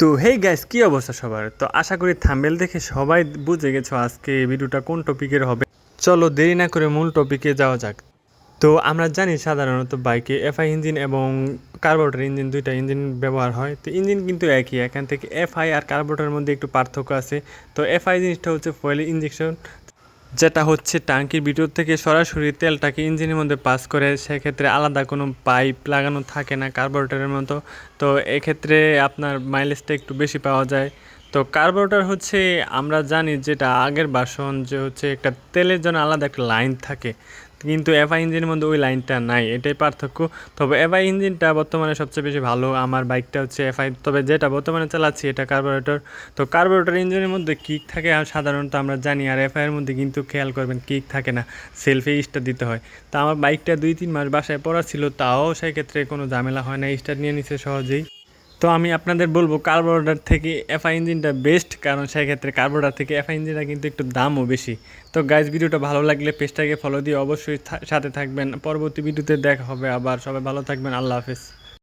তো হেই গ্যাস কী অবস্থা সবার? তো আশা করি থাম্বেল দেখে সবাই বুঝে গেছো আজকে ভিডিওটা কোন টপিকের হবে। চলো দেরি না করে মূল টপিকে যাওয়া যাক। তো, আমরা জানি সাধারণত বাইকে এফআই ইঞ্জিন এবং কার্বোরেটর ইঞ্জিন দুইটা ইঞ্জিন ব্যবহার হয়। তো ইঞ্জিন কিন্তু একই, এখান থেকে এফআই আর কার্বোরেটরের মধ্যে একটু পার্থক্য আছে। তো এফআই জিনিসটা হচ্ছে ফয়েল ইঞ্জেকশন যেটা হচ্ছে ট্যাঙ্কির ভিতর থেকে সরাসরি তেলটাকে ইঞ্জিনের মধ্যে পাস করে, সেক্ষেত্রে আলাদা কোনো পাইপ লাগানো থাকে না, কার্বোরেটরের মতো। তো এক্ষেত্রে আপনার মাইলেজটা একটু বেশি পাওয়া যায়। তো কার্বোরেটর হচ্ছে, আমরা জানি যেটা আগের বাসন যে হচ্ছে একটা তেলের জন্য আলাদা একটা লাইন থাকে। কিন্তু এফআই ইঞ্জিনের মধ্যে ওই লাইনটা নাই, এটাই পার্থক্য। তবে এফআই ইঞ্জিনটা বর্তমানে সবচেয়ে বেশি ভালো। আমার বাইকটা হচ্ছে এফআই তবে যেটা বর্তমানে চালাচ্ছি এটা কার্বোরেটর তো কার্বোরেটর ইঞ্জিনের মধ্যে কিক থাকে আর সাধারণত আমরা জানি আর এফআইয়ের মধ্যে কিন্তু খেয়াল করবেন কিক থাকে না সেলফি স্টার দিতে হয়। তা আমার বাইকটা দুই, তিন মাস বাসায় পড়া ছিল, তাও সেক্ষেত্রে কোনো ঝামেলা হয় না স্টার নিয়ে নিছে সহজেই। তো আমি আপনাদের বলব কার্বোরেটার থেকে এফআই ইঞ্জিনটা বেস্ট কারণ সেক্ষেত্রে কার্বোরেটার থেকে এফআই ইঞ্জিনটা কিন্তু একটু দামও বেশি। তো গাইজ ভিডিওটা ভালো লাগলে পেজটাকে ফলো দিয়ে অবশ্যই সাথে থাকবেন। পরবর্তী ভিডিওতে দেখা হবে আবার। সবাই ভালো থাকবেন। আল্লাহ হাফেজ।